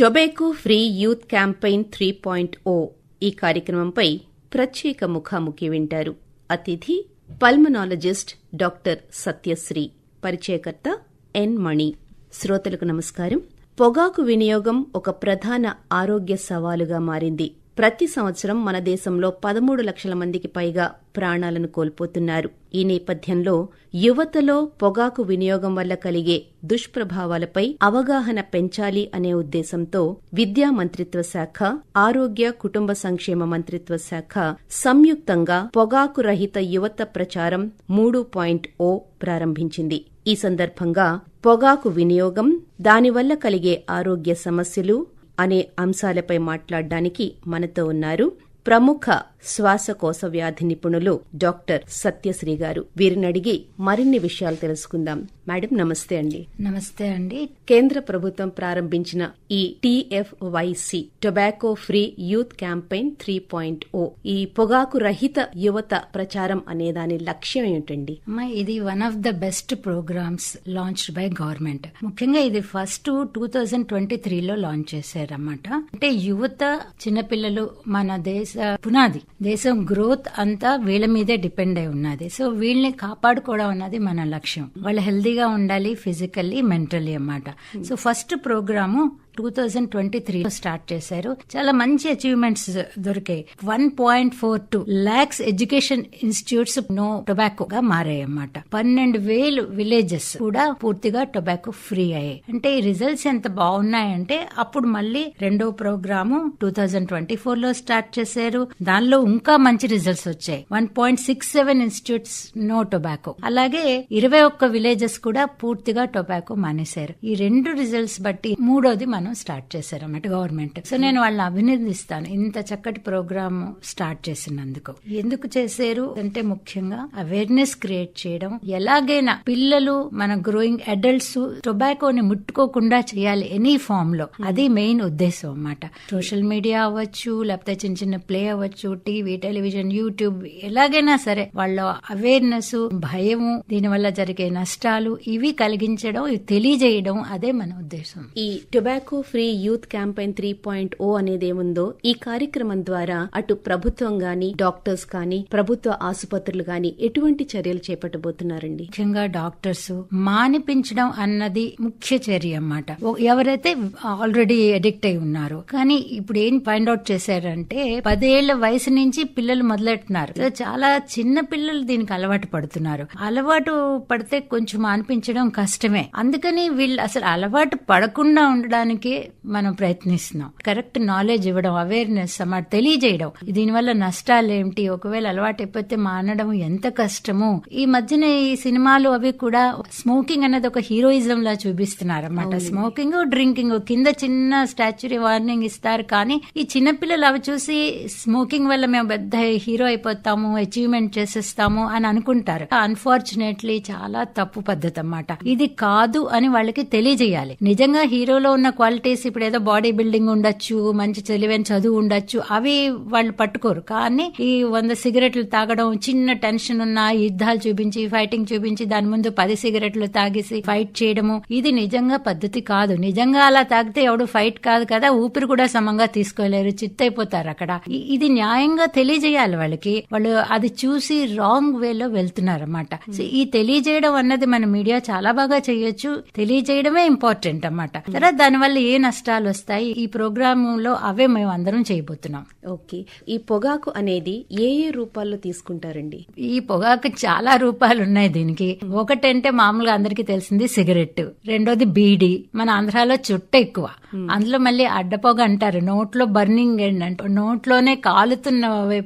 Tobacco free youth campaign three point O ఈ కార్యక్రమంపై ప్రత్యేక ముఖాముఖి వింటారు. అతిథి పల్మనాలజిస్ట్ డాక్టర్ సత్యశ్రీ పరిచయకర్త ఎన్ మణి. శ్రోతలకు నమస్కారం. పొగాకు వినియోగం ఒక ప్రధాన ఆరోగ్య సవాలుగా మారింది. ప్రతి సంవత్సరం మన దేశంలో పదమూడు లక్షల మందికి పైగా ప్రాణాలను కోల్పోతున్నారు. ఈ నేపథ్యంలో యువతలో పొగాకు వినియోగం వల్ల కలిగే దుష్ప్రభావాలపై అవగాహన పెంచాలి అనే ఉద్దేశంతో విద్యా మంత్రిత్వ శాఖ ఆరోగ్య కుటుంబ సంక్షేమ మంత్రిత్వ శాఖ సంయుక్తంగా పొగాకు రహిత యువత ప్రచారం మూడు పాయింట్ ఓ ప్రారంభించింది. ఈ సందర్భంగా పొగాకు వినియోగం దానివల్ల కలిగే ఆరోగ్య సమస్యలు అనే అంశాలపై మాట్లాడడానికి మనతో ఉన్నారు ప్రముఖ శ్వాసకోశ వ్యాధి నిపుణులు డాక్టర్ సత్యశ్రీ గారు. వీరిని అడిగి మరిన్ని విషయాలు తెలుసుకుందాం. మేడం నమస్తే అండి. నమస్తే అండి. కేంద్ర ప్రభుత్వం ప్రారంభించిన ఈ TFYC tobacco free youth campaign three point O ఈ పొగాకు రహిత యువత ప్రచారం అనే దాని లక్ష్యం ఏమిటండి? అమ్మా ఇది one of the best programs launched by government. ముఖ్యంగా ఇది ఫస్ట్ టూ థౌజండ్ ట్వంటీ త్రీలో లాంచ్ చేశారన్నమాట. అంటే యువత చిన్నపిల్లలు మన దేశ పునాది. దేశం గ్రోత్ అంతా వీళ్ళ మీదే డిపెండ్ అయి ఉన్నది. సో వీళ్ళని కాపాడుకోవడం అన్నది మన లక్ష్యం. వాళ్ళు హెల్దీగా ఉండాలి ఫిజికల్లీ మెంటల్లీ అన్నమాట. So first program two thousand twenty three start చేశారు. చాలా మంచి అచీవ్మెంట్స్ దొరికాయి. One point four two lakhs education institutes no tobacco గా మారాయి అన్నమాట పన్నెండు వేలు విలేజెస్ కూడా పూర్తిగా టొబాకో ఫ్రీ అయ్యాయి. అంటే ఈ రిజల్ట్స్ ఎంత బాగున్నాయంటే అప్పుడు మళ్ళీ రెండో ప్రోగ్రాము టూ థౌజండ్ ట్వంటీ ఫోర్లో స్టార్ట్ చేశారు. దానిలో ఇంకా మంచి రిజల్ట్స్ వచ్చాయి. One point six seven institutes no tobacco అలాగే ఇరవై ఒక్క విలేజెస్ కూడా పూర్తిగా టొబాకో మానేశారు. ఈ రెండు రిజల్ట్స్ బట్టి మూడోది మనం స్టార్ట్ చేశారు అన్నమాట గవర్నమెంట్. సో నేను వాళ్ళని అభినందిస్తాను. ఇంత చక్కటి ప్రోగ్రామ్ స్టార్ట్ చేసినందుకు. ఎందుకు చేశారు? అంటే ముఖ్యంగా అవేర్నెస్ క్రియేట్ చేయడం. ఎలాగైనా పిల్లలు మన గ్రోయింగ్ అడల్ట్స్ టొబాకోని ముట్టుకోకుండా చేయాలి ఎనీ ఫామ్లో. అది మెయిన్ ఉద్దేశం అన్నమాట. సోషల్ మీడియా అవ్వచ్చు లేకపోతే చిన్న చిన్న ప్లే అవ్వచ్చు టీవీ టెలివిజన్ యూట్యూబ్ ఎలాగైనా సరే వాళ్ళ అవేర్నెస్ భయము దీనివల్ల జరిగే నష్టాలు ఇవి కలిగించడం తెలియజేయడం అదే మన ఉద్దేశం. ఈ tobacco free youth campaign three point O అనేది ఏముందో ఈ కార్యక్రమం ద్వారా అటు ప్రభుత్వం గాని డాక్టర్స్ కానీ ప్రభుత్వ ఆసుపత్రులు గాని ఎటువంటి చర్యలు చేపట్టబోతున్నారండి? ముఖ్యంగా డాక్టర్స్ మానిపించడం అన్నది ముఖ్య చర్య అన్నమాట. ఎవరైతే ఆల్రెడీ అడిక్ట్ అయి ఉన్నారో కానీ ఇప్పుడు ఏం ఫైండ్ అవుట్ చేశారంటే పదేళ్ళ వయసు నుంచి పిల్లలు మొదలెట్టున్నారు చాలా చిన్న పిల్లలు దీనికి అలవాటు పడుతున్నారు. అలవాటు పడితే కొంచెం మానిపించడం కష్టమే. అందుకని వీళ్ళు అసలు అలవాటు పడకుండా ఉండడానికి మనం ప్రయత్నిస్తున్నాం. కరెక్ట్ నాలెడ్జ్ ఇవ్వడం అవేర్నెస్ అన్నమాట తెలియజేయడం. దీనివల్ల నష్టాలు ఏమిటి ఒకవేళ అలవాటు అయిపోతే మానడం ఎంత కష్టము? ఈ మధ్యన ఈ సినిమాలు అవి కూడా స్మోకింగ్ అనేది ఒక హీరోయిజం లా చూపిస్తున్నారు అన్నమాట స్మోకింగ్ డ్రింకింగ్ కింద చిన్న స్టాచ్యూరీ వార్నింగ్ ఇస్తారు. కానీ ఈ చిన్నపిల్లలు అవి చూసి స్మోకింగ్ వల్ల మేము పెద్ద హీరో అయిపోతాము అచీవ్మెంట్ చేసేస్తాము అని అనుకుంటారు. అన్ఫార్చునేట్లీ చాలా తప్పు పద్ధతి అన్నమాట ఇది కాదు అని వాళ్ళకి తెలియజేయాలి. నిజంగా హీరోలో ఉన్న క్వాలిటీస్ ఇప్పుడు ఏదో బాడీ బిల్డింగ్ ఉండొచ్చు మంచి తెలివైన చదువు ఉండొచ్చు అవి వాళ్ళు పట్టుకోరు. కానీ ఈ వంద సిగరెట్లు తాగడం చిన్న టెన్షన్ ఉన్న యుద్ధాలు చూపించి ఫైటింగ్ చూపించి దాని ముందు పది సిగరెట్లు తాగేసి ఫైట్ చేయడము ఇది నిజంగా పద్ధతి కాదు. నిజంగా అలా తాగితే ఎవడు ఫైట్ కాదు కదా ఊపిరి కూడా సమంగా తీసుకోలేరు చిత్తైపోతారు అక్కడ. ఇది న్యాయంగా తెలియజేయాలి వాళ్ళకి. వాళ్ళు అది చూసి రాంగ్ వేలో వెళ్తున్నారు అన్నమాట ఈ తెలియజేయడం అన్నది మన మీడియా చాలా బాగా చేయొచ్చు. తెలియజేయడమే ఇంపార్టెంట్ అన్నమాట. తర్వాత దానివల్ల ఏ నష్టాలు వస్తాయి ఈ ప్రోగ్రామ్లో అవే మేము అందరం చేయబోతున్నాం. ఓకే. ఈ పొగాకు అనేది ఏ ఏ రూపాల్లో తీసుకుంటారండి? ఈ పొగాకు చాలా రూపాలు ఉన్నాయి దీనికి. ఒకటంటే మామూలుగా అందరికీ తెలిసింది సిగరెట్ రెండోది బీడి. మన ఆంధ్రాలో చుట్ట ఎక్కువ. అందులో మళ్ళీ అడ్డపొగ అంటారు. నోట్లో బర్నింగ్ ఎండ్ అంట నోట్లోనే కాలుతున్న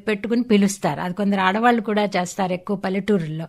పెట్టుకుని పిలుస్తారు. అది కొందరు ఆడవాళ్ళు కూడా చేస్తారు ఎక్కువ పల్లెటూరుల్లో.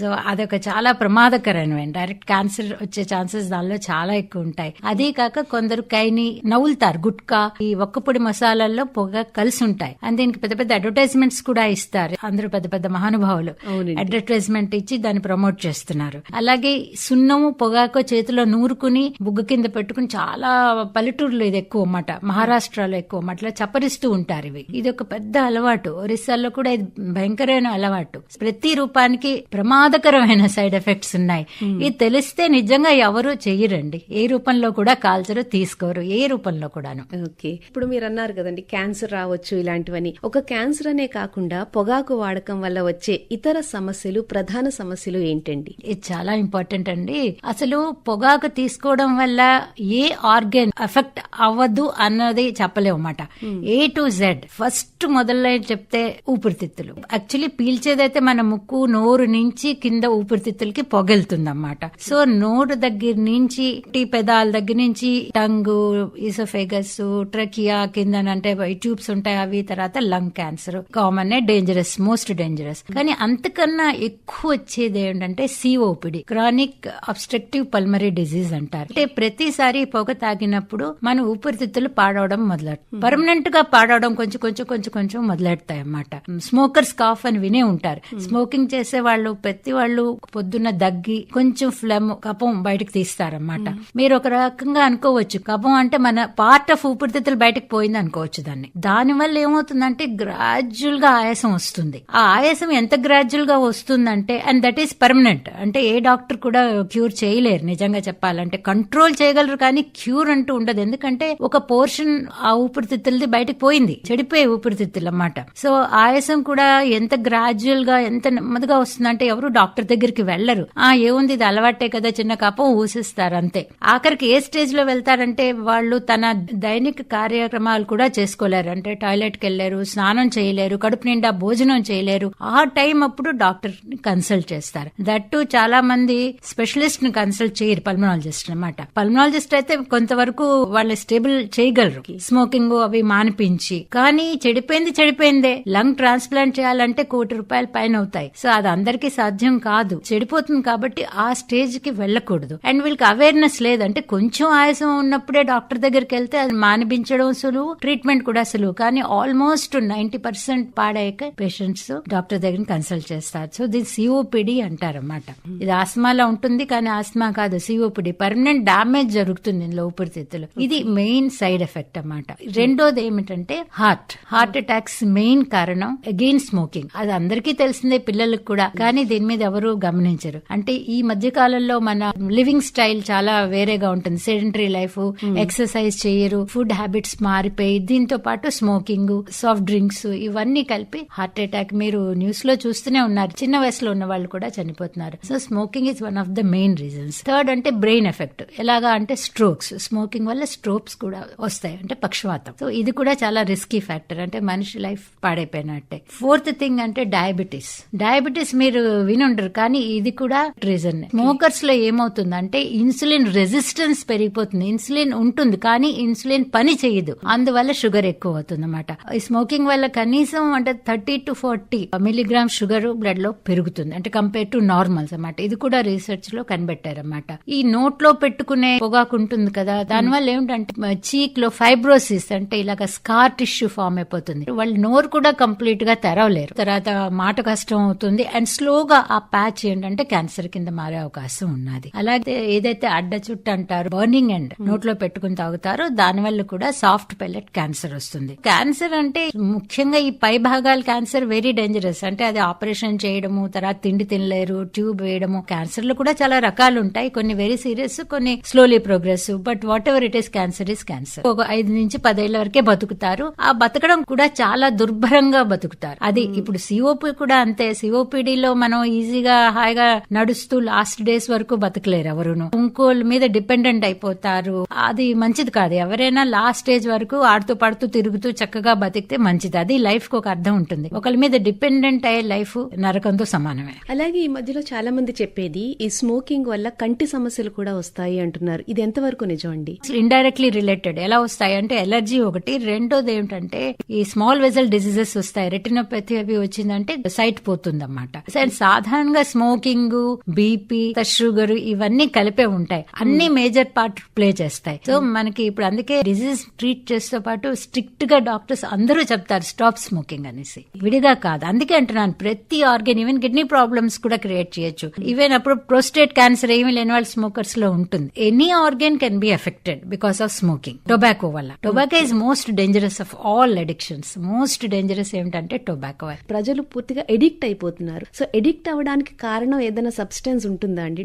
సో అదొక చాలా ప్రమాదకరమైన డైరెక్ట్ క్యాన్సర్ వచ్చే ఛాన్సెస్ దానిలో చాలా ఎక్కువ ఉంటాయి. అదే కాక కొందరు కైని నవ్వులుతారు. గుట్కా ఈ ఒక్కపొడి మసాలాల్లో పొగ కలిసి ఉంటాయి. దీనికి పెద్ద పెద్ద అడ్వర్టైజ్మెంట్స్ కూడా ఇస్తారు. అందరూ పెద్ద పెద్ద మహానుభావులు. అడ్వర్టైజ్మెంట్ ఇచ్చి దాన్ని ప్రమోట్ చేస్తున్నారు. అలాగే సున్నము పొగాకు చేతిలో నూరుకుని బుగ్గ కింద పెట్టుకుని చాలా పల్లెటూరులో ఇది ఎక్కువ అన్నమాట. మహారాష్ట్రలో ఎక్కువ అన్నమాట. ఇట్లా చప్పరిస్తూ ఉంటారు ఇవి. ఇది ఒక పెద్ద అలవాటు. ఒరిస్సాలో కూడా ఇది భయంకరమైన అలవాటు. ప్రతి రూపానికి ప్రమాదకరమైన సైడ్ ఎఫెక్ట్స్ ఉన్నాయి. ఇది తెలిస్తే నిజంగా ఎవరు చెయ్యరండి. ఏ రూపంలో కూడా కాల్చరు. తీసుకోరు ఏ రూపంలో కూడాను. ఓకే. ఇప్పుడు మీరు అన్నారు కదండి క్యాన్సర్ రావచ్చు ఇలాంటివని. ఒక క్యాన్సర్ అనే కాకుండా పొగాకు వాడకం వల్ల వచ్చే ఇతర సమస్యలు ప్రధాన సమస్యలు ఏంటండి? ఇది చాలా ఇంపార్టెంట్ అండి. అసలు పొగాకు తీసుకోవడం వల్ల ఏ ఆర్గన్ ఎఫెక్ట్ అవ్వదు అన్నది చెప్పలేము అన్నమాట ఏ టు జెడ్ ఫస్ట్ మొదలై చెప్తే ఊపిరితిత్తులు. యాక్చువల్లీ పీల్చేదైతే మన ముక్కు నోరు నుంచి కింద ఊపిరితిత్తులకి పొగెళ్తుందన్నమాట. సో నోరు దగ్గర నుంచి టీ పెదాల దగ్గర నుంచి టంగు ఇసోఫెగస్ ట్రకియా కింద అంటే ట్యూబ్స్ ఉంటాయి అవి తర్వాత lung cancer. Common dangerous most dangerous కానీ అంతకన్నా ఎక్కువ వచ్చేది ఏంటంటే COPD chronic obstructive pulmonary disease అంటారు. అంటే ప్రతిసారి పొగ తాగినప్పుడు మన ఊపిరితిత్తులు పాడవడం మొదలెట్ పర్మనెంట్గా పాడవడం కొంచెం కొంచెం కొంచెం కొంచెం మొదలెడతాయి అన్నమాట. స్మోకర్స్ కాఫ్ అని వినే ఉంటారు. స్మోకింగ్ చేసే వాళ్ళు ప్రతి వాళ్ళు పొద్దున్న దగ్గి కొంచెం ఫ్లమ్ కపం బయటకు తీస్తారన్నమాట. మీరు ఒక రకంగా అనుకోవచ్చు కపం అంటే మన పార్ట్ ఆఫ్ ఊపిరితిత్తులు బయటకు పోయింది అనుకోవచ్చు దాన్ని. దాని వల్ల ఏమవుతుందంటే గ్రాడ్యువల్గా ఆయాసం వస్తుంది. ఆ ఆయాసం ఎంత గ్రాడ్యువల్గా వస్తుందంటే అండ్ దట్ ఈస్ పర్మనెంట్ అంటే ఏ డాక్టర్ కూడా క్యూర్ చేయలేరు. నిజంగా చెప్పాలంటే కంట్రోల్ చేయగలరు కానీ క్యూర్ అంటూ ఉండదు. ఎందుకంటే ఒక పోర్షన్ ఆ ఊపిరితిత్తులది బయటకు పోయింది. చెడిపోయే ఊపిరితిత్తులు అన్నమాట. సో ఆయాసం కూడా ఎంత గ్రాడ్యువల్గా ఎంత నెమ్మదిగా వస్తుందంటే ఎవరు డాక్టర్ దగ్గరికి వెళ్ళరు ఆ ఏముంది ఇది అలవాటే కదా చిన్న కపం ఊసిస్తారు అంతే. ఆఖరికి ఏ స్టేజ్లో వెళ్తారు? చేస్తారంటే వాళ్ళు తన దైనిక కార్యక్రమాలు కూడా చేసుకోలేరు. అంటే టాయిలెట్కి స్నానం చేయలేరు కడుపు నిండా భోజనం చేయలేరు. ఆ టైం అప్పుడు డాక్టర్ని కన్సల్ట్ చేస్తారు. దట్టు చాలా మంది స్పెషలిస్ట్ని కన్సల్ట్ చేయరు పల్మనాలజిస్ట్ అన్నమాట. పల్మనాలజిస్ట్ అయితే కొంతవరకు వాళ్ళు స్టేబుల్ చేయగలరు. స్మోకింగ్ అవి మానిపించి. కానీ చెడిపోయింది చెడిపోయిందే. లంగ్ ట్రాన్స్ప్లాంట్ చేయాలంటే కోటి రూపాయల పైన అవుతాయి. సో అది అందరికీ సాధ్యం కాదు. చెడిపోతుంది కాబట్టి ఆ స్టేజ్కి వెళ్ళకూడదు. అండ్ వీళ్ళకి అవేర్నెస్ లేదంటే కొంచెం ఆయాసం ఉన్నప్పుడే డాక్టర్ దగ్గరికి వెళ్తే అది మానిపించడం సులువు ట్రీట్మెంట్ కూడా సులువు. కానీ ఆల్మోస్ట్ నైన్టీ పర్సెంట్ పాడయ్యాక పేషెంట్స్ డాక్టర్ దగ్గర కన్సల్ట్ చేస్తారు. సో దీన్ని సిఓపిడి అంటారన్నమాట. ఇది ఆస్మాలో ఉంటుంది కానీ ఆస్మా కాదు సిఓపిడి పర్మనెంట్ డామేజ్ జరుగుతుంది ఇందులో ఊపిరితిత్తులు. ఇది మెయిన్ సైడ్ ఎఫెక్ట్ అన్నమాట. రెండోది ఏమిటంటే హార్ట్. హార్ట్ అటాక్స్ మెయిన్ కారణం అగైన్ స్మోకింగ్. అది అందరికీ తెలిసిందే పిల్లలకు కూడా. కానీ దీని మీద ఎవరు గమనించరు. అంటే ఈ మధ్య కాలంలో మన లివింగ్ స్టైల్ చాలా వేరేగా ఉంటుంది. సెడెంటరీ లైఫ్ ఎక్సర్సైజ్ చేయరు ఫుడ్ హ్యాబిట్స్ మారిపోయి దీంతో పాటు స్మోకింగ్ సాఫ్ట్ డ్రింక్స్ ఇవన్నీ కలిపి హార్ట్ అటాక్. మీరు న్యూస్లో చూస్తూనే ఉన్నారు. చిన్న వయసులో ఉన్న వాళ్ళు కూడా చనిపోతున్నారు. So smoking is one of the main reasons third అంటే బ్రెయిన్ ఎఫెక్ట్ ఎలాగా అంటే స్ట్రోక్స్ స్మోకింగ్ వల్ల స్ట్రోక్స్ కూడా వస్తాయి. అంటే పక్షవాతం. సో ఇది కూడా చాలా రిస్కీ ఫ్యాక్టర్ అంటే మనిషి లైఫ్ పాడైపోయినట్టే. ఫోర్త్ థింగ్ అంటే డయాబెటీస్ డయాబెటీస్ మీరు వినుండరు కానీ ఇది కూడా రీజన్ స్మోకర్స్లో ఏమవుతుందంటే ఇన్సులిన్ రెసిస్టెన్స్ పెరిగిపోతుంది. ఇన్సులిన్ ఉంటుంది కానీ ఇన్సులిన్ పని చేయదు. అందువల్ల షుగర్ ఎక్కువ అవుతుంది అనమాట ఈ స్మోకింగ్ వల్ల కనీసం అంటే thirty to forty milligram sugar బ్లడ్లో పెరుగుతుంది. అంటే కంపేర్ టు నార్మల్స్ అన్నమాట. ఇది కూడా రీసెర్చ్లో కనిపెట్టారన్నమాట. ఈ నోట్లో పెట్టుకునే పొగాకు ఉంటుంది కదా దానివల్ల ఏమిటంటే చీక్లో ఫైబ్రోసిస్ అంటే ఇలాగ స్కార్ టిష్యూ ఫామ్ అయిపోతుంది. వాళ్ళు నోరు కూడా కంప్లీట్గా తెరవలేరు. తర్వాత మాట కష్టం అవుతుంది. అండ్ స్లోగా ఆ ప్యాచ్ ఏంటంటే క్యాన్సర్ కింద మారే అవకాశం ఉన్నది. అలాగే ఏదైతే అడ్డ చుట్టు అంటారు బర్నింగ్ అండ్ నోట్లో పెట్టుకుని తాగుతారో. దాని వల్ల కూడా సాఫ్ట్ పెల్లెట్ క్యాన్సర్ వస్తుంది. క్యాన్సర్ అంటే ముఖ్యంగా ఈ పై భాగాల క్యాన్సర్ వెరీ డేంజరస్ అంటే అది ఆపరేషన్ చేయడము తర్వాత తిండి తినలేరు ట్యూబ్ వేయడము క్యాన్సర్లో కూడా చాలా రకాలు ఉంటాయి కొన్ని వెరీ సీరియస్ కొన్ని slowly progress but whatever it is cancer is cancer ఒక ఐదు నుంచి పదేళ్ళ వరకే బతుకుతారు. ఆ బతకడం కూడా చాలా దుర్భరంగా బతుకుతారు. అది ఇప్పుడు సిఓపి కూడా అంతే. సిఓపిడిలో మనం ఈజీగా హాయిగా నడుస్తూ లాస్ట్ డేస్ వరకు బతకలేరు ఎవరును. ఇంకోళ్ళ మీద డిపెండెంట్ అయిపోతారు. అది మంచిది కాదు. ఎవరైనా లాస్ట్ స్టేజ్ వరకు ఆడుతూ పడుతూ తిరుగుతూ చక్కగా బతికితే మంచిది. అది లైఫ్కు ఒక అర్థం ఉంటుంది. ఒకరి మీద డిపెండెంట్ అయ్యే లైఫ్ నరకంతో సమానమే. అలాగే ఈ మధ్యలో చాలా మంది చెప్పేది ఈ స్మోకింగ్ వల్ల కంటి సమస్యలు కూడా వస్తాయి అంటున్నారు. ఇది ఎంతవరకు నిజం అండి? ఇండైరెక్ట్లీ రిలేటెడ్ ఎలా వస్తాయి అంటే ఎలర్జీ ఒకటి. రెండోది ఏమిటంటే ఈ స్మాల్ వెజల్ డిసీజెస్ వస్తాయి. రెటినోపతి అవి వచ్చిందంటే సైట్ పోతుంది అన్నమాట సాధారణంగా స్మోకింగ్ బీపీ షుగర్ ఇవన్నీ కలిపే ఉంటాయి. అన్ని మేజర్ పార్ట్ ప్లే చేస్తాయి. సో మనకి ఇప్పుడు అందుకే డిసీజ్ ట్రీట్ చేస్తే పాటు స్ట్రిక్ట్గా డాక్టర్స్ అందరూ చెప్తారు స్టాప్ స్మోకింగ్ అనేసి. విడిగా కాదు. అందుకే అంటున్నాను ప్రతి ఆర్గన్ ఈవెన్ కిడ్నీ ప్రాబ్లమ్స్ కూడా క్రియేట్ చేయొచ్చు. ఈవెన్ అప్పుడు ప్రోస్టేట్ క్యాన్సర్ ఏమీ లేని వాళ్ళ స్మోకర్స్లో ఉంటుంది. Any organ can be affected because of smoking tobacco వల్ల. Tobacco is most dangerous of all addictions most dangerous ఏమిటంటే టొబాకో ప్రజలు పూర్తిగా ఎడిక్ట్ అయిపోతున్నారు. సో ఎడిక్ట్ అవ్వడానికి కారణం ఏదైనా సబ్స్టెన్స్ ఉంటుందా అండి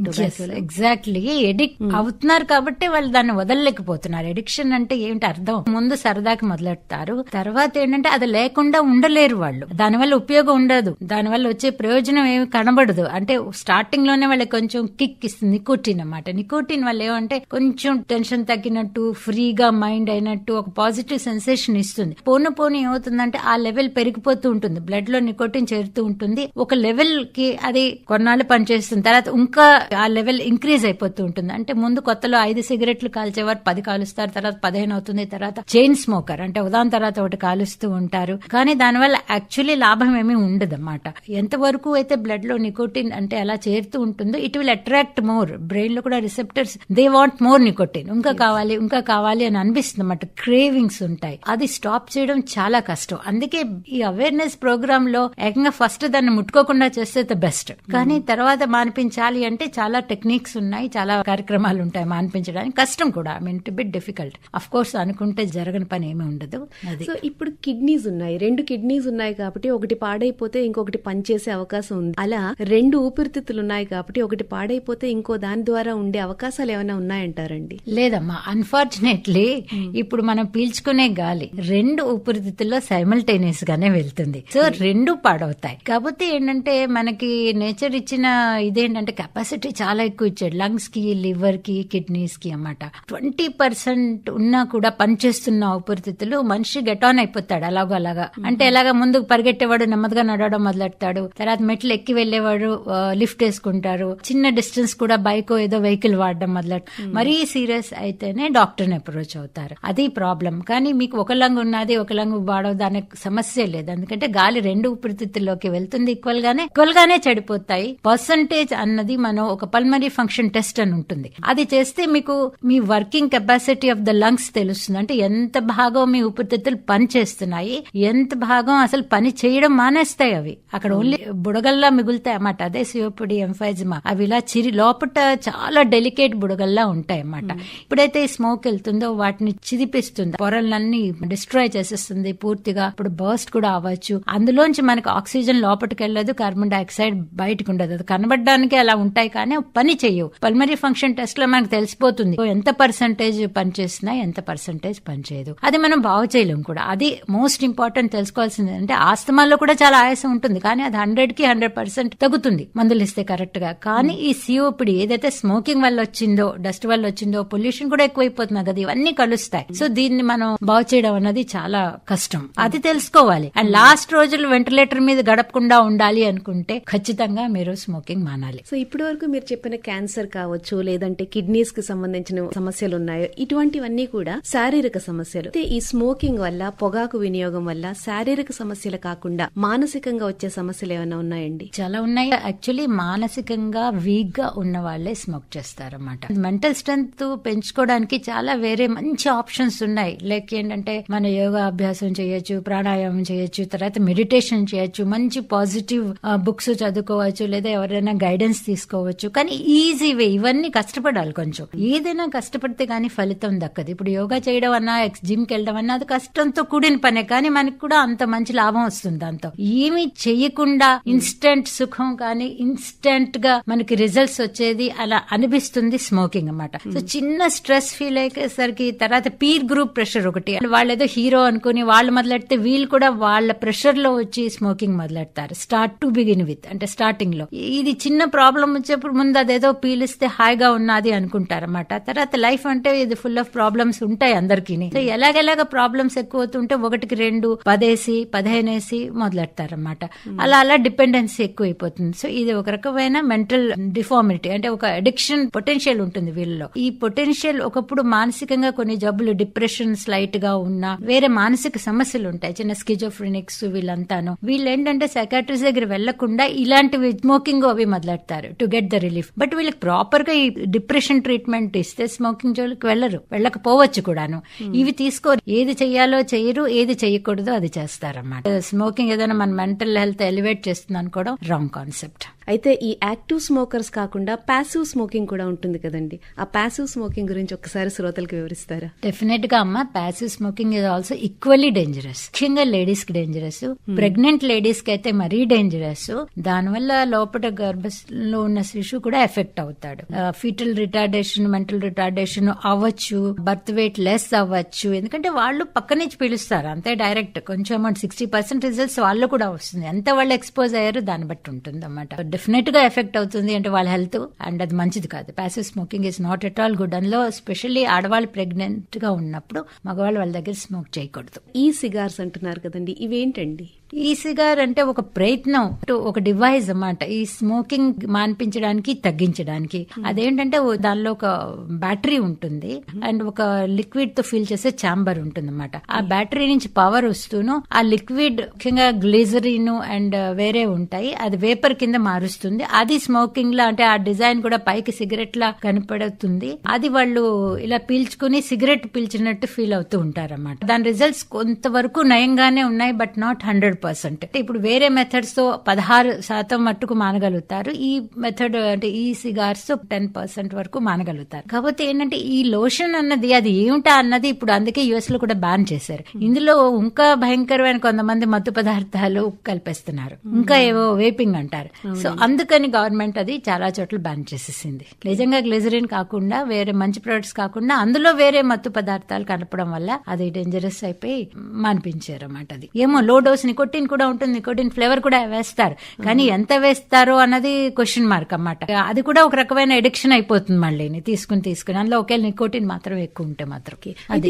ఎగ్జాక్ట్లీ ఎడిక్ట్ అవుతున్నారు కాబట్టి వాళ్ళు దాన్ని వదలలేకపోతున్నారు. ఎడిక్షన్ అంటే ఏంటి అర్థం? ముందు సరదాకి మొదలెడతారు. తర్వాత ఏంటంటే అది లేకుండా ఉండలేరు వాళ్ళు. దానివల్ల ఉపయోగం ఉండదు. దానివల్ల వచ్చే ప్రయోజనం ఏమి కనబడదు. అంటే స్టార్టింగ్లోనే వాళ్ళకి కొంచెం కిక్ ఇస్తుంది. నికోటిన్ అన్నమాట. నికోటిన్ వల్ల ఏమంటే కొంచెం టెన్షన్ తగ్గినట్టు ఫ్రీగా మైండ్ అయినట్టు ఒక పాజిటివ్ సెన్సేషన్ ఇస్తుంది. పోను పోను ఏమవుతుందంటే ఆ లెవెల్ పెరిగిపోతూ ఉంటుంది. బ్లడ్లో నికోటిన్ చేరుతూ ఉంటుంది. ఒక లెవెల్కి అది కొన్నాళ్ళు పనిచేస్తుంది. తర్వాత ఇంకా ఆ లెవెల్ ఇంక్రీజ్ అయిపోతూ ఉంటుంది. అంటే ముందు కొత్తలో ఐదు సిగరెట్లు కాల్చేవారు పది కాలుస్తారు తర్వాత పదిహేను అవుతుంది తర్వాత చైన్ స్మోకర్ అంటే ఉదాహరణ తర్వాత ఒకటి కాలుస్తూ ఉంటారు. కానీ దానివల్ల యాక్చువల్లీ లాభం ఏమీ ఉండదు అన్నమాట ఎంతవరకు అయితే బ్లడ్లో నికోటిన్ అంటే అలా చేరుతూ ఉంటుందో ఇట్ విల్ అట్రాక్ట్ మోర్ బ్రెయిన్లో కూడా receptors they want more nicotine ఇంకా కావాలి ఇంకా కావాలి అని అనిపిస్తుంది అన్నమాట క్రేవింగ్స్ ఉంటాయి. అది స్టాప్ చేయడం చాలా కష్టం. అందుకే ఈ అవేర్నెస్ ప్రోగ్రామ్లో ఏకంగా ఫస్ట్ దాన్ని ముట్టుకోకుండా చేస్తే ద బెస్ట్ కానీ తర్వాత మానిపించాలి అంటే చాలా టెక్నిక్స్ ఉన్నాయి చాలా కార్యక్రమాలు ఉంటాయి మానిపించడానికి. కష్టం కూడా. I mean bit difficult of course అనుకుంటే జరగని పని ఏమీ ఉండదు. సో ఇప్పుడు కిడ్నీస్ ఉన్నాయి. రెండు కిడ్నీస్ ఉన్నాయి కాబట్టి ఒకటి పాడైపోతే ఇంకొకటి పనిచేసే అవకాశం ఉంది. అలా రెండు ఊపిరితిత్తులు ఉన్నాయి కాబట్టి ఒకటి పాడైపోతే ఇంకో దాని ద్వారా ఉండే అవకాశాలు ఏమైనా ఉన్నాయంటారండి? లేదమ్మా. అన్ఫార్చునేట్లీ ఇప్పుడు మనం పీల్చుకునే గాలి రెండు ఊపిరితిత్తుల్లో సైమల్టేనియస్ గానే వెళ్తుంది సో రెండు పాడవుతాయి. కాకపోతే ఏంటంటే మనకి నేచర్ ఇచ్చిన ఇదేంటంటే కెపాసిటీ చాలా ఎక్కువ ఇచ్చాడు. లంగ్స్కి లివర్కి కిడ్నీస్కి అన్నమాట. ట్వంటీ పర్సెంట్ ఉన్నా కూడా పనిచేస్తున్న ఊపిరితిత్తులు మనిషి గెట్ ఆన్ అయిపోతాడు అలాగో అలాగా. అంటే ఎలాగా ముందు పరిగెట్టేవాడు నెమ్మదిగా నడవడం మొదలెడతాడు. తర్వాత మెట్లు ఎక్కి వెళ్ళేవాడు లిఫ్ట్ వేసుకుంటారు. చిన్న డిస్టెన్స్ కూడా బైక్ ఏదో వెహికల్ వాడడం మొదలెట్ మరీ సీరియస్ అయితేనే డాక్టర్ని అప్రోచ్ అవుతారు. అది ప్రాబ్లం. కానీ మీకు ఒక లంగు ఉన్నది ఒక లంగు వాడవు దానికి సమస్య లేదు. ఎందుకంటే గాలి రెండు ఊపిరితిత్తుల్లోకి వెళ్తుంది ఈక్వల్ గానే. ఈక్వల్ గానే చెడిపోతాయి. పర్సంటేజ్ అన్నది మనం ఒక పల్మరీ ఫంక్షన్ టెస్ట్ అని ఉంటుంది. అది చేస్తే మీకు మీ working capacity of the lungs తెలుస్తుంది. అంటే ఎంత భాగం మీ ఊపిరితిత్తులు పని చేస్తున్నాయి ఎంత భాగం అసలు పని చేయడం మానేస్తాయి అవి. అక్కడ ఓన్లీ బుడగల్లా మిగులుతాయి అన్నమాట. అదే సియోపిడి ఎంఫైజ్మా అవి ఇలా చిరి లోపట చాలా డెలికేట్ బుడగల్లా ఉంటాయి అన్నమాట ఇప్పుడైతే ఈ స్మోక్ వెళ్తుందో వాటిని చిదిపిస్తుంది. పొరలన్నీ డిస్ట్రాయ్ చేసేస్తుంది పూర్తిగా. ఇప్పుడు బర్స్ట్ కూడా అవ్వచ్చు. అందులోంచి మనకు ఆక్సిజన్ లోపలికి వెళ్ళదు కార్బన్ డైఆక్సైడ్ బయటకు ఉండదు. అది కనబడడానికి అలా ఉంటాయి కానీ పని చేయవు. పల్మరీ ఫంక్షన్ టెస్ట్లో మనకు తెలిసిపోతుంది. ఎంత ఎంత పర్సంటేజ్ పనిచేస్తున్నాయి ఎంత పర్సంటేజ్ పనిచేయదు. అది మనం బాగు చేయలేం కూడా. అది మోస్ట్ ఇంపార్టెంట్ తెలుసుకోవాల్సింది అంటే ఆస్తమాల్లో కూడా చాలా ఆయాసం ఉంటుంది. కానీ అది హండ్రెడ్కి హండ్రెడ్ పర్సెంట్ తగ్గుతుంది. మందులు ఇస్తే కరెక్ట్గా. కానీ ఈ సిఓపిడి ఏదైతే స్మోకింగ్ వల్ల వచ్చిందో డస్ట్ వల్ల వచ్చిందో పొల్యూషన్ కూడా ఎక్కువైపోతుంది కదా. ఇవన్నీ కలుస్తాయి. సో దీన్ని మనం బాగు చేయడం అన్నది చాలా కష్టం. అది తెలుసుకోవాలి. అండ్ లాస్ట్ రోజులు వెంటిలేటర్ మీద గడపకుండా ఉండాలి అనుకుంటే ఖచ్చితంగా మీరు స్మోకింగ్ మానాలి. సో ఇప్పటి వరకు మీరు చెప్పిన క్యాన్సర్ కావచ్చు లేదంటే కిడ్నీస్కి సంబంధించిన సమస్యలు ఉన్నాయో ఇటువంటివన్నీ కూడా శారీరక సమస్యలు. అయితే ఈ స్మోకింగ్ వల్ల పొగాకు వినియోగం వల్ల శారీరక సమస్యలు కాకుండా మానసికంగా వచ్చే సమస్యలు ఏమైనా ఉన్నాయండి? చాలా ఉన్నాయి. యాక్చువల్లీ మానసికంగా వీక్గా ఉన్న వాళ్ళే స్మోక్ చేస్తారన్నమాట. మెంటల్ స్ట్రెంగ్త్ పెంచుకోవడానికి చాలా వేరే మంచి ఆప్షన్స్ ఉన్నాయి. లైక్ ఏంటంటే మన యోగా అభ్యాసం చేయొచ్చు ప్రాణాయామం చేయొచ్చు తర్వాత మెడిటేషన్ చేయొచ్చు మంచి పాజిటివ్ బుక్స్ చదువుకోవచ్చు లేదా ఎవరైనా గైడెన్స్ తీసుకోవచ్చు. కానీ ఈజీ వే ఇవన్నీ కష్టపడాలి కొంచెం. ఏదైనా కష్టపడితే కానీ ఫలితం దక్కదు. ఇప్పుడు యోగా చేయడం అన్నా జిమ్కి వెళ్ళడం అన్నా అది కష్టంతో కూడిన పనే కానీ మనకి కూడా అంత మంచి లాభం వస్తుంది దాంతో. ఏమి చేయకుండా ఇన్స్టెంట్ సుఖం కానీ ఇన్స్టెంట్గా మనకి రిజల్ట్స్ వచ్చేది అలా అనిపిస్తుంది స్మోకింగ్ అన్నమాట. సో చిన్న స్ట్రెస్ ఫీల్ అయ్యేసరికి తర్వాత పీర్ గ్రూప్ ప్రెషర్ ఒకటి. వాళ్ళు ఏదో హీరో అనుకుని వాళ్ళు మొదలెడితే వీళ్ళు కూడా వాళ్ళ ప్రెషర్లో వచ్చి స్మోకింగ్ మొదలెడతారు. స్టార్ట్ టు బిగిన్ విత్ అంటే స్టార్టింగ్లో ఇది చిన్న ప్రాబ్లం వచ్చేప్పుడు ముందు అదేదో పీలిస్తే హాయిగా ఉన్నది అనుకుంటారన్నమాట. తర్వాత లైఫ్ అంటే ఇది ఫుల్ ఆఫ్ ప్రాబ్లమ్స్ ఉంటాయి అందరికీ సో ఎలాగెలాగ ప్రాబ్లమ్స్ ఎక్కువ అవుతుంటే ఒకటికి రెండు పదేసి పదిహేనేసి మొదలెడతారన్నమాట. అలా అలా డిపెండెన్సీ ఎక్కువైపోతుంది. సో ఇది ఒక రకమైన మెంటల్ డిఫార్మిటీ అంటే ఒక అడిక్షన్ పొటెన్షియల్ ఉంటుంది వీళ్ళలో. ఈ పొటెన్షియల్ ఒకప్పుడు మానసికంగా కొన్ని జబ్బులు డిప్రెషన్ స్లైట్గా ఉన్నా వేరే మానసిక సమస్యలు ఉంటాయి. చిన్న స్కిజోఫ్రెనిక్స్ వీళ్ళంతాను. వీళ్ళు ఏంటంటే సైకాట్రిస్ట్ దగ్గర వెళ్ళకుండా ఇలాంటివి స్మోకింగ్ అవి మొదలెడతారు to get the relief but వీళ్ళకి ప్రాపర్గా ఈ డిప్రెషన్ ట్రీట్మెంట్ ఇస్తే స్మోకింగ్ జోలికి వెళ్ళరు వెళ్ళకపోవచ్చు కూడాను. ఇవి తీసుకోరు. ఏది చెయ్యాలో చెయ్యరు ఏది చెయ్యకూడదో అది చేస్తారన్నమాట. స్మోకింగ్ ఏదైనా మన మెంటల్ హెల్త్ ఎలివేట్ చేస్తుంది అనుకోవడం రాంగ్ కాన్సెప్ట్ అయితే ఈ యాక్టివ్ స్మోకర్స్ కాకుండా ప్యాసివ్ స్మోకింగ్ కూడా ఉంటుంది కదండి. ఆ ప్యాసివ్ స్మోకింగ్ గురించి ఒకసారి శ్రోతలకు వివరిస్తారా? డెఫినెట్గా అమ్మ passive smoking is also equally dangerous ముఖ్యంగా లేడీస్కి డేంజరస్ ప్రెగ్నెంట్ లేడీస్కి అయితే మరీ డేంజరస్ దానివల్ల లోపల గర్భంలో ఉన్న శిశువు కూడా ఎఫెక్ట్ అవుతాడు. ఫీటల్ రిటార్డేషన్ మెంటల్ రిటార్డేషన్ అవ్వచ్చు బర్త్ వెయిట్ లెస్ అవ్వచ్చు. ఎందుకంటే వాళ్ళు పక్క నుంచి పిలుస్తారు. అంతే డైరెక్ట్ కొంచెం అమౌంట్ సిక్స్టీ పర్సెంట్ రిజల్ట్స్ వాళ్ళు కూడా వస్తుంది. ఎంత వాళ్ళు ఎక్స్పోజ్ అయ్యారో దాన్ని బట్టి ఉంటుంది అనమాట డెఫినెట్గా ఎఫెక్ట్ అవుతుంది అంటే వాళ్ళ హెల్త్ అండ్ అది మంచిది కాదు. Passive smoking is not at all good అందులో స్పెషల్లీ ఆడవాళ్ళు ప్రెగ్నెంట్గా ఉన్నప్పుడు మగవాళ్ళు వాళ్ళ దగ్గర స్మోక్ చేయకూడదు. ఈ సిగార్స్ అంటున్నారు కదండి ఇవేంటండి? ఈ సిగార్ అంటే ఒక ప్రయత్నం ఒక డివైస్ అన్నమాట. ఈ స్మోకింగ్ మాన్పించడానికి తగ్గించడానికి. అదేంటంటే దానిలో ఒక బ్యాటరీ ఉంటుంది. అండ్ ఒక లిక్విడ్తో ఫిల్ చేసే ఛాంబర్ ఉంటుంది అనమాట ఆ బ్యాటరీ నుంచి పవర్ వస్తూను ఆ లిక్విడ్ ముఖ్యంగా గ్లిజరిన్ అండ్ వేరే ఉంటాయి. అది వేపర్ కింద మారుస్తుంది. అది స్మోకింగ్ లా అంటే ఆ డిజైన్ కూడా పైకి సిగరెట్ లా కనపడుతుంది. అది వాళ్ళు ఇలా పీల్చుకుని సిగరెట్ పీల్చినట్టు ఫీల్ అవుతూ ఉంటారన్నమాట. దాని రిజల్ట్స్ కొంతవరకు నయంగానే ఉన్నాయి బట్ నాట్ హండ్రెడ్ పర్సెంట్ ఇప్పుడు వేరే మెథడ్స్తో పదహారు శాతం మట్టుకు మానగలుగుతారు. ఈ మెథడ్ అంటే ఈ సిగార్స్తో టెన్ పర్సెంట్ వరకు మానగలుగుతారు. కాకపోతే ఏంటంటే ఈ లోషన్ అన్నది అది ఏమిటా అన్నది ఇప్పుడు అందుకే యుఎస్లో కూడా బ్యాన్ చేశారు. ఇందులో ఇంకా భయంకరమైన కొంతమంది మత్తు పదార్థాలు కలిపేస్తున్నారు. ఇంకా ఏవో వేపింగ్ అంటారు. సో అందుకని గవర్నమెంట్ అది చాలా చోట్ల బ్యాన్ చేసేసింది. నిజంగా గ్లిజరిన్ కాకుండా వేరే మంచి ప్రొడక్ట్స్ కాకుండా అందులో వేరే మత్తు పదార్థాలు కలపడం వల్ల అది డేంజరస్ అయిపోయి మానిపించారు అన్నమాట అది. ఏమో లో డోస్ నికోటిన్ కూడా ఉంటుంది నికోటిన్ ఫ్లేవర్ కూడా వేస్తారు. కానీ ఎంత వేస్తారో అన్నది క్వశ్చన్ మార్క్ అన్నమాట. అది కూడా ఒక రకమైన ఎడిక్షన్ అయిపోతుంది మళ్ళీ తీసుకుని తీసుకుని. అందులో ఒకే నికోటిన్ మాత్రం ఎక్కువ ఉంటే మాత్రం అయితే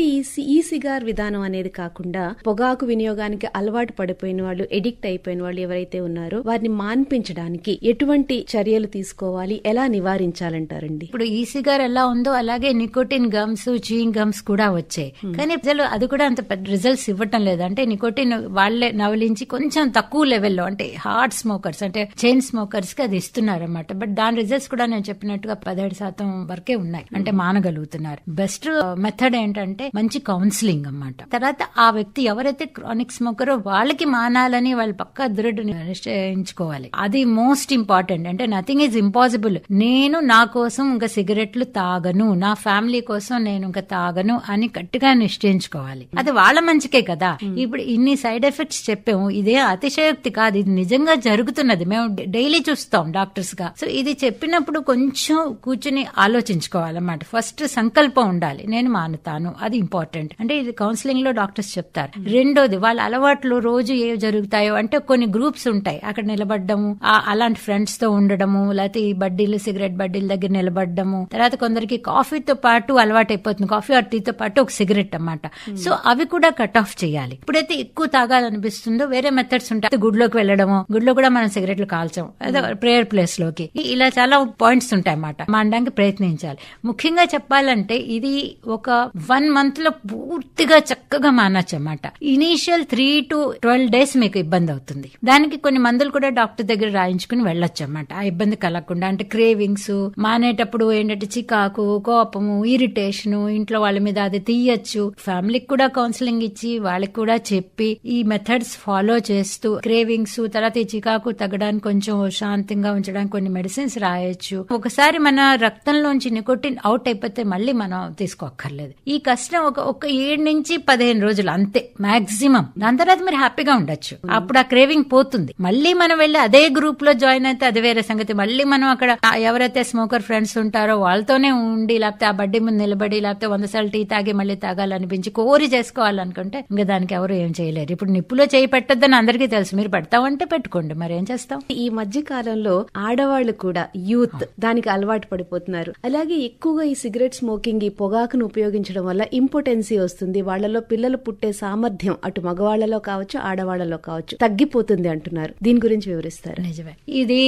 ఈ సిగార్ విధానం అనేది కాకుండా పొగాకు వినియోగానికి అలవాటు పడిపోయిన వాళ్ళు ఎడిక్ట్ అయిపోయిన వాళ్ళు ఎవరైతే ఉన్నారో వారిని మాన్పించడానికి ఎటువంటి చర్యలు తీసుకోవాలి ఎలా నివారించాలంటారండి? ఇప్పుడు ఈ సిగార్ ఎలా ఉందో అలాగే నికోటిన్ గమ్స్ చీయింగ్ గమ్స్ కూడా వచ్చాయి. కానీ ప్రజలు అది కూడా అంత పెద్ద రిజల్ట్స్ ఇవ్వటం లేదు. అంటే నికోటిన్ వాళ్ళే నవలించి కొంచెం తక్కువ లెవెల్లో అంటే హార్డ్ స్మోకర్స్ అంటే చైన్ స్మోకర్స్కి అది ఇస్తున్నారు అనమాట బట్ దాని రిజల్ట్స్ కూడా నేను చెప్పినట్టుగా పదిహేడు శాతం వరకే ఉన్నాయి. అంటే మానగలుగుతున్నారు. బెస్ట్ మెథడ్ ఏంటంటే మంచి కౌన్సిలింగ్ అన్నమాట. తర్వాత ఆ వ్యక్తి ఎవరైతే క్రానిక్ స్మోకరో వాళ్ళకి మానాలని వాళ్ళు పక్కా దృఢ నిశ్చయించుకోవాలి. అది మోస్ట్ ఇంపార్టెంట్ అంటే నథింగ్ ఈజ్ ఇంపాసిబుల్ నేను నా కోసం ఇంకా సిగరెట్లు తాగను నా ఫ్యామిలీ కోసం నేను ఇంకా తాగను అని గట్టిగా నిశ్చయించుకోవాలి. అది వాళ్ళ మంచికే కదా. ఇప్పుడు ఇన్ని సైడ్ ఎఫెక్ట్స్ చెప్పాము ఇదే అతిశయోక్తి కాదు. ఇది నిజంగా జరుగుతున్నది. మేము డైలీ చూస్తాం డాక్టర్స్గా. సో ఇది చెప్పినప్పుడు కొంచెం కూర్చుని ఆలోచించుకోవాలన్నమాట. ఫస్ట్ సంకల్పం ఉండాలి. నేను మానుతాను. అది ఇంపార్టెంట్. అంటే ఇది కౌన్సిలింగ్లో డాక్టర్స్ చెప్తారు. రెండోది వాళ్ళ అలవాట్లు రోజు ఏ జరుగుతాయో అంటే కొన్ని గ్రూప్స్ ఉంటాయి. అక్కడ నిలబడ్డము అలాంటి ఫ్రెండ్స్తో ఉండడము లేకపోతే ఈ బడ్డీలు సిగరెట్ బడ్డీల దగ్గర నిలబడ్డము. తర్వాత కొందరికి కాఫీతో పాటు అలవాటు అయిపోతుంది. కాఫీ ఆర్ టీతో పాటు ఒక సిగరెట్ అన్నమాట. సో అవి కూడా కట్ ఆఫ్ చేయాలి. ఇప్పుడైతే ఎక్కువ తాగాలనిపిస్తుందో వేరే మెథడ్స్ ఉంటాయి. గుడిలోకి వెళ్ళడము గుడిలో కూడా మనం సిగరెట్లు కాల్చాం అదే ప్రేయర్ ప్లేస్లోకి. ఇలా చాలా పాయింట్స్ ఉంటాయి అన్నమాట మానడానికి ప్రయత్నించాలి. ముఖ్యంగా చెప్పాలంటే ఇది ఒక వన్ మంత్లో పూర్తిగా చక్కగా మానచ్చు అన్నమాట initial three to twelve days మీకు ఇబ్బంది అవుతుంది. దానికి కొన్ని మందులు కూడా డాక్టర్ దగ్గర రాయించుకుని వెళ్ళొచ్చు అన్నమాట ఆ ఇబ్బంది కలగకుండా అంటే క్రేవింగ్స్ మానేటప్పుడు ఏంటంటే చికాకు కోపము ఇరిటేషన్ ఇంట్లో వాళ్ళ మీద అది తీయచ్చు. ఫ్యామిలీకి కూడా కౌన్సిలింగ్ ఇచ్చి వాళ్ళకి కూడా చెప్పి ఈ మెథడ్స్ ఫాలో చేస్తూ క్రేవింగ్స్ తర్వాత ఈ చికాకు తగ్గడానికి కొంచెం శాంతంగా ఉంచడానికి కొన్ని మెడిసిన్స్ రాయొచ్చు. ఒకసారి మన రక్తంలోంచి నికోటిన్ అవుట్ అయిపోతే మళ్ళీ మనం తీసుకోక్కర్లేదు. ఈ కష్టం ఒక ఒక ఏడు నుంచి పదిహేను రోజులు అంతే మాక్సిమం దాని తర్వాత మీరు హ్యాపీగా ఉండొచ్చు. అప్పుడు ఆ క్రేవింగ్ పోతుంది. మళ్ళీ మనం వెళ్ళి అదే గ్రూప్లో జాయిన్ అయితే అది వేరే సంగతి. మళ్ళీ మనం అక్కడ ఎవరైతే స్మోకర్ ఫ్రెండ్స్ ఉంటారో వాళ్ళతోనే ఉండి లేకపోతే ఆ బడ్డీ ముందు నిలబడి లేకపోతే వంద సార్లు టీ తాగి మళ్ళీ తాగాలనిపించి కోరి చేసుకోవాలనుకుంటే ఇంకా దానికి ఎవరు ఏం చేయలేరు. ఇప్పుడు నిప్పులో చేయి పెట్టొద్దని అందరికీ తెలుసు. మీరు పెడతామంటే పెట్టుకోండి. మరి ఏం చేస్తాం ఈ మధ్య కాలంలో ఆడవాళ్ళు కూడా యూత్ దానికి అలవాటు పడిపోతున్నారు. అలాగే ఎక్కువగా ఈ సిగరెట్ స్మోకింగ్ ఈ పొగాకును ఉపయోగించడం వల్ల ఇంపోటెన్సీ వస్తుంది. వాళ్ళలో పిల్లలు పుట్టే సామర్థ్యం అటు మగవాళ్ళలో కావచ్చు ఆడవాళ్ళలో కావచ్చు తగ్గిపోతుంది అంటున్నారు. దీని గురించి వివరిస్తారు? నిజమే. ఇది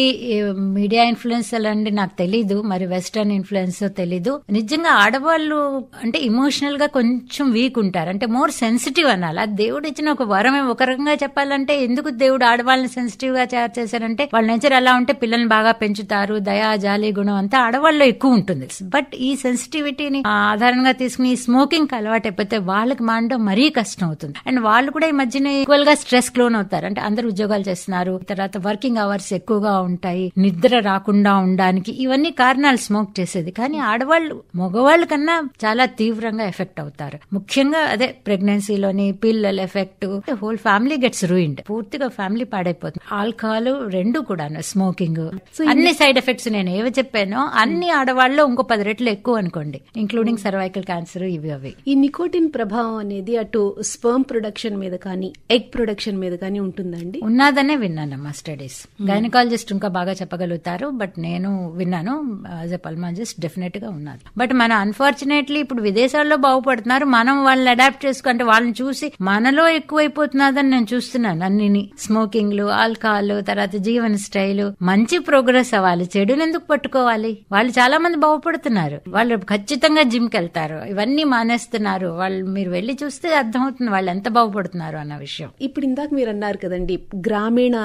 మీడియా ఇన్ఫ్లుయెన్సర్ అండి నాకు తెలీదు. మరి వెస్టర్న్ ఇన్ఫ్లుయెన్స్ తెలీదు. నిజంగా ఆడవాళ్ళు అంటే ఇమోషనల్గా కొంచెం వీక్ ఉంటారు. అంటే మోర్ సెన్సిటివ్ అనాలి. అది దేవుడు ఇచ్చిన ఒక వరమే ఒక రకంగా చెప్పాలంటే ఎందుకు దేవుడు ఆడవాళ్ళని సెన్సిటివ్గా తయారు చేశారంటే వాళ్ళ నేచర్ ఎలా ఉంటే పిల్లల్ని బాగా పెంచుతారు దయా జాలి గుణం అంతా ఆడవాళ్ళలో ఎక్కువ ఉంటుంది బట్ ఈ సెన్సిటివిటీని ఆధారంగా తీసుకుని స్మోకింగ్ అలవాటు అయిపోతే వాళ్ళకి మానడం మరీ కష్టం అవుతుంది. అండ్ వాళ్ళు కూడా ఈ మధ్యన ఈక్వల్గా స్ట్రెస్ లోన్ అవుతారు. అంటే అందరూ ఉద్యోగాలు చేస్తున్నారు తర్వాత వర్కింగ్ అవర్స్ ఎక్కువగా ఉంటాయి నిద్ర రాకుండా ఉండడానికి ఇవన్నీ కారణాలు స్మోక్ చేసేది. కానీ ఆడవాళ్ళు మగవాళ్ళ కన్నా చాలా తీవ్రంగా ఎఫెక్ట్ అవుతారు. ముఖ్యంగా అదే ప్రెగ్నెన్సీలోని పిల్లల effect whole family gets ruined పూర్తిగా ఫ్యామిలీ పాడైపోతుంది. ఆల్కహాల్ రెండు కూడా స్మోకింగ్ అన్ని సైడ్ ఎఫెక్ట్స్ నేను ఏవి చెప్పానో అన్ని ఆడవాళ్ళు ఇంకో పది రెట్లు ఎక్కువ అనుకోండి. ఇంక్లూడింగ్ సర్వైకల్ క్యాన్సర్ ఇవి అవి. ఈ నికోటిన్ ప్రభావం అనేది అటు స్పర్మ్ ప్రొడక్షన్ మీద కానీ ఎగ్ ప్రొడక్షన్ మీద కానీ ఉంటుందండి? ఉన్నదనే విన్నానమ్మా స్టడీస్ గైనకాలజిస్ట్ ఇంకా బాగా చెప్పగలుగుతారు బట్ నేను విన్నాను యాజ్ ఎ పల్మాలజిస్ట్ డెఫినెట్గా ఉన్నది బట్ మన అన్ఫార్చునేట్లీ ఇప్పుడు విదేశాల్లో బాగుపడుతున్నారు మనం వాళ్ళని అడాప్ట్ చేసుకుంటే వాళ్ళని చూసి మనలో ఎక్కువైపోతున్నదని నేను చూస్తున్నాను. అన్నిని స్మోకింగ్లు ఆల్కహాల్ తర్వాత జీవన స్టైల్ మంచి ప్రోగ్రెస్ అవ్వాలి. చెడుని ఎందుకు పట్టుకోవాలి? వాళ్ళు చాలా మంది బాగుపడుతున్నారు. వాళ్ళు ఖచ్చితంగా జిమ్కి వెళ్తారు ఇవన్నీ మానేస్తున్నారు. వాళ్ళు మీరు వెళ్ళి చూస్తే అర్థమవుతుంది వాళ్ళు ఎంత బాగుపడుతున్నారు అన్న విషయం. ఇప్పుడు ఇందాక మీరు అన్నారు కదండి గ్రామీణ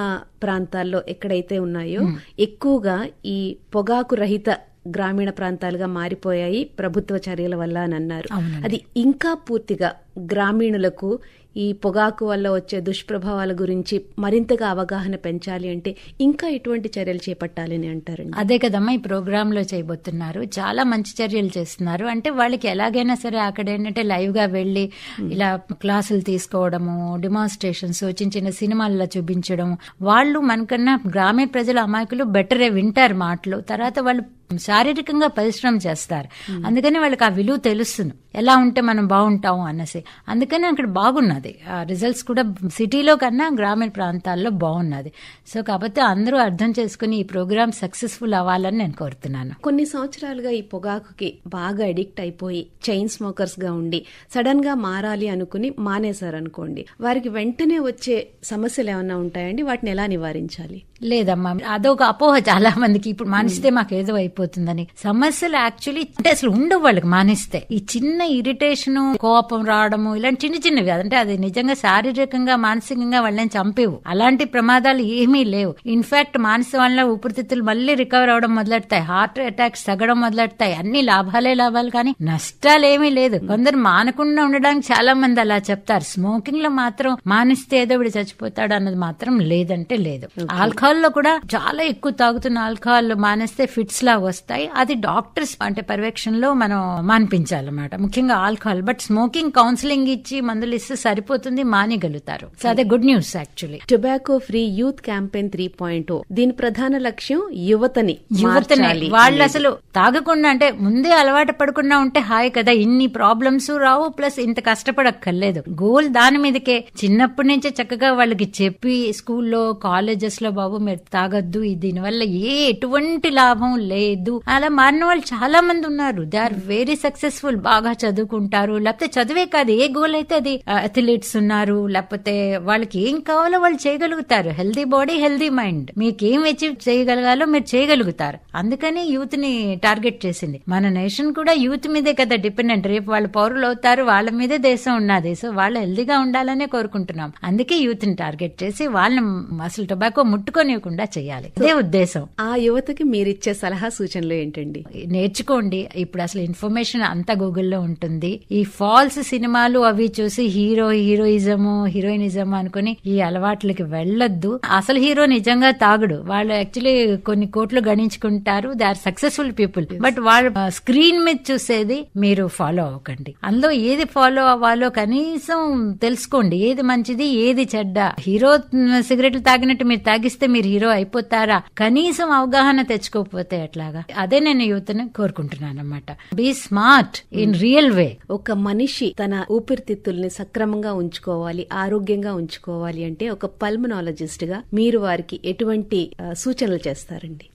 ప్రాంతాల్లో ఎక్కడైతే ఉన్నాయో ఎక్కువగా ఈ పొగాకు రహిత గ్రామీణ ప్రాంతాలుగా మారిపోయాయి ప్రభుత్వ చర్యల వల్ల అని అన్నారు. అది ఇంకా పూర్తిగా గ్రామీణులకు ఈ పొగాకు వల్ల వచ్చే దుష్ప్రభావాల గురించి మరింతగా అవగాహన పెంచాలి అంటే ఇంకా ఎటువంటి చర్యలు చేపట్టాలని అంటారండి? అదే కదమ్మా ఈ ప్రోగ్రామ్లో చేయబోతున్నారు. చాలా మంచి చర్యలు చేస్తున్నారు. అంటే వాళ్ళకి ఎలాగైనా సరే అక్కడ ఏంటంటే లైవ్గా వెళ్ళి ఇలా క్లాసులు తీసుకోవడము డిమాన్స్ట్రేషన్స్ చిన్న చిన్న సినిమాల్లో చూపించడం వాళ్ళు మనకన్నా గ్రామీణ ప్రజల అమాయకులు బెటరే వింటారు మాటలు. తర్వాత వాళ్ళు శారీరకంగా పరిశ్రమ చేస్తారు. అందుకని వాళ్ళకి ఆ విలువ తెలుస్తుంది ఎలా ఉంటే మనం బాగుంటాం అనేసి. అందుకని అక్కడ బాగున్నది. ఆ రిజల్ట్స్ కూడా సిటీలో కన్నా గ్రామీణ ప్రాంతాల్లో బాగున్నది. సో కాబట్టి అందరూ అర్థం చేసుకుని ఈ ప్రోగ్రామ్ సక్సెస్ఫుల్ అవ్వాలని నేను కోరుతున్నాను. కొన్ని సంవత్సరాలుగా ఈ పొగాకుకి బాగా అడిక్ట్ అయిపోయి చైన్ స్మోకర్స్గా ఉండి సడన్గా మారాలి అనుకుని మానేశారు అనుకోండి వారికి వెంటనే వచ్చే సమస్యలు ఏమైనా ఉంటాయండి? వాటిని ఎలా నివారించాలి? లేదమ్మా. అదొక అపోహ చాలా మందికి. ఇప్పుడు మానిస్తే మాకు ఏదో అయిపోతుందని. సమస్యలు యాక్చువల్లీ అంటే అసలు ఉండవు వాళ్ళకి మానిస్తే. ఈ చిన్న ఇరిటేషన్ కోపం రావడము ఇలాంటి చిన్న చిన్నవి. అంటే అది నిజంగా శారీరకంగా మానసికంగా వాళ్ళని చంపేవు. అలాంటి ప్రమాదాలు ఏమీ లేవు. ఇన్ఫాక్ట్ మానసిక వల్ల ఊపిరితిత్తులు మళ్ళీ రికవర్ అవడం మొదలెడతాయి. హార్ట్ అటాక్స్ తగ్గడం మొదలెడతాయి. అన్ని లాభాలే లాభాలు కానీ నష్టాలు ఏమీ లేదు. కొందరు మానకుండా ఉండడానికి చాలా మంది అలా చెప్తారు. స్మోకింగ్లో మాత్రం మానిస్తే ఏదో వీడు చచ్చిపోతాడు అన్నది మాత్రం లేదంటే లేదు. ఆల్కహాల్ లో కూడా చాలా ఎక్కువ తాగుతున్న ఆల్కహాల్ మానేస్తే ఫిట్స్ లా వస్తాయి. అది డాక్టర్స్ అంటే పర్యవేక్షణలో మనం మానిపించాలన్నమాట. ముఖ్యంగా ఆల్కహాల్. బట్ స్మోకింగ్ కౌన్సిలింగ్ ఇచ్చి మందులు ఇస్తే సరిపోతుంది మానేయగలుగుతారు. సో అదే good news actually. Tobacco free youth campaign three point దీని ప్రధాన లక్ష్యం యువతని యువతనే. వాళ్ళు. అసలు తాగకుండా అంటే ముందే అలవాటు పడకుండా ఉంటే హాయ్ కదా ఇన్ని ప్రాబ్లమ్స్ రావు ప్లస్ ఇంత కష్టపడక్కర్లేదు. గోల్ దాని మీదకే. చిన్నప్పటి నుంచే చక్కగా వాళ్ళకి చెప్పి స్కూల్లో కాలేజెస్లో బాబు మీరు తాగొద్దు. దీనివల్ల ఏ ఎటువంటి లాభం లేదు. అలా మారిన వాళ్ళు చాలా మంది ఉన్నారు. దే ఆర్ వెరీ సక్సెస్ఫుల్ బాగా చదువుకుంటారు. లేకపోతే చదివే కాదు. ఏ గోల్ అయితే అది అథ్లీట్స్ ఉన్నారు. లేకపోతే వాళ్ళకి ఏం కావాలో వాళ్ళు చేయగలుగుతారు. హెల్దీ బాడీ హెల్దీ మైండ్ మీకు ఏం అచీవ్ చేయగలగాలో మీరు చేయగలుగుతారు. అందుకని యూత్ని టార్గెట్ చేసింది. మన నేషన్ కూడా యూత్ మీదే కదా డిపెండెంట్ రేపు వాళ్ళు పౌరులు అవుతారు. వాళ్ళ మీదే దేశం ఉన్నది. సో వాళ్ళు హెల్దీగా ఉండాలనే కోరుకుంటున్నాం. అందుకే యూత్ని టార్గెట్ చేసి వాళ్ళని అసలు టొబాకో ముట్టుకోనివ్వకుండా చేయాలి. అదే ఉద్దేశం. ఆ యువతకి మీరిచ్చే సలహా సూచనలు ఏంటండి? నేర్చుకోండి. ఇప్పుడు అసలు ఇన్ఫర్మేషన్ అంతా గూగుల్లో ఉంటుంది. ఈ ఫాల్స్ సినిమాలు అవి చూసి హీరో హీరోయిజము హీరోయినిజం అనుకుని ఈ అలవాట్లకి వెళ్ళొద్దు. అసలు హీరో నిజంగా తాగుడు. వాళ్ళు యాక్చువల్లీ కొన్ని కోట్లు గణించుకుంటారు. They are successful people. But వాళ్ళు స్క్రీన్ మీద చూసేది మీరు ఫాలో అవ్వకండి. అందులో ఏది ఫాలో అవ్వాలో కనీసం తెలుసుకోండి. ఏది మంచిది ఏది చెడ్డ. హీరో సిగరెట్లు తాగినట్టు మీరు తాగిస్తే మీరు హీరో అయిపోతారా? కనీసం అవగాహన తెచ్చుకోకపోతే ఎట్లాగా? అదే నేను యువతను కోరుకుంటున్నాను అనమాట be smart in real way ఒక మనిషి తన ఊపిరితిత్తుల్ని సక్రమంగా ఉంచుకోవాలి ఆరోగ్యంగా ఉంచుకోవాలి అంటే ఒక పల్మనాలజిస్ట్గా మీరు వారికి ఎటువంటి సూచనలు చేస్తారండి?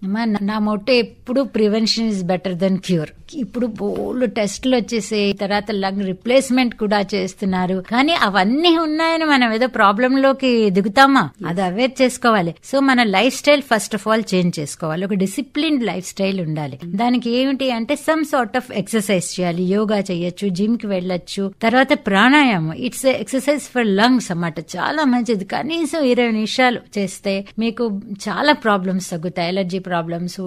నా మొట్ట ఎప్పుడు prevention is better than cure. ఇప్పుడు బోల్డ్ టెస్ట్లు వచ్చేసి తర్వాత లంగ్ రిప్లేస్మెంట్ కూడా చేస్తున్నారు. కానీ అవన్నీ ఉన్నాయని మనం ఏదో ప్రాబ్లం లోకి దిగుతామా? అది అవేర్ చేసుకోవాలి. సో మన life style first of all change చేసుకోవాలి. ఒక డిసిప్లిన్ లైఫ్ స్టైల్ ఉండాలి. దానికి ఏమిటి అంటే సమ్ సార్ట్ ఆఫ్ ఎక్సర్సైజ్ చేయాలి. యోగా చేయొచ్చు జిమ్కి వెళ్ళొచ్చు. తర్వాత ప్రాణాయామం. ఇట్స్ ఎక్సర్సైజ్ ఫర్ లంగ్స్ అన్నమాట. చాలా మంచిది. కనీసం ఇరవై నిమిషాలు చేస్తే మీకు చాలా ప్రాబ్లమ్స్ తగ్గుతాయి. ఎలర్జీ ప్రాబ్లమ్స్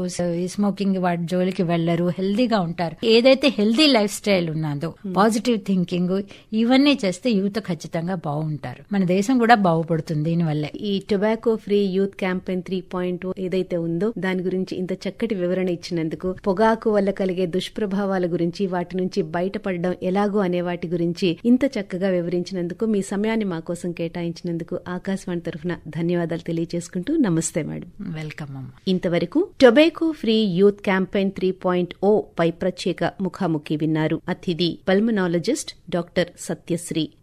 స్మోకింగ్ వాటి జోలికి వెళ్ళరు హెల్దీగా ఉంటారు. ఏదైతే హెల్దీ లైఫ్ స్టైల్ ఉన్నదో పాజిటివ్ థింకింగ్ ఇవన్నీ చేస్తే యూత్ ఖచ్చితంగా బాగుంటారు. మన దేశం కూడా బాగుపడుతుంది దీనివల్లే. ఈ tobacco free youth camp campaign three point ఏదైతే ఉందో దాని గురించి ఇంత చక్కటి వివరణ ఇచ్చినందుకు పొగాకు వల్ల కలిగే దుష్ప్రభావాల గురించి వాటి నుంచి బయటపడడం ఎలాగో అనే వాటి గురించి ఇంత చక్కగా వివరించినందుకు మీ సమయాన్ని మా కోసం కేటాయించినందుకు ఆకాశవాణి తరఫున ధన్యవాదాలు తెలియజేసుకుంటూ నమస్తే మేడం. వెల్కమ్ ఇంతవరకు tobacco free youth campaign three point O పై ప్రత్యేక ముఖాముఖి విన్నారు. అతిథి పల్మనాలజిస్ట్ డాక్టర్ సత్యశ్రీ.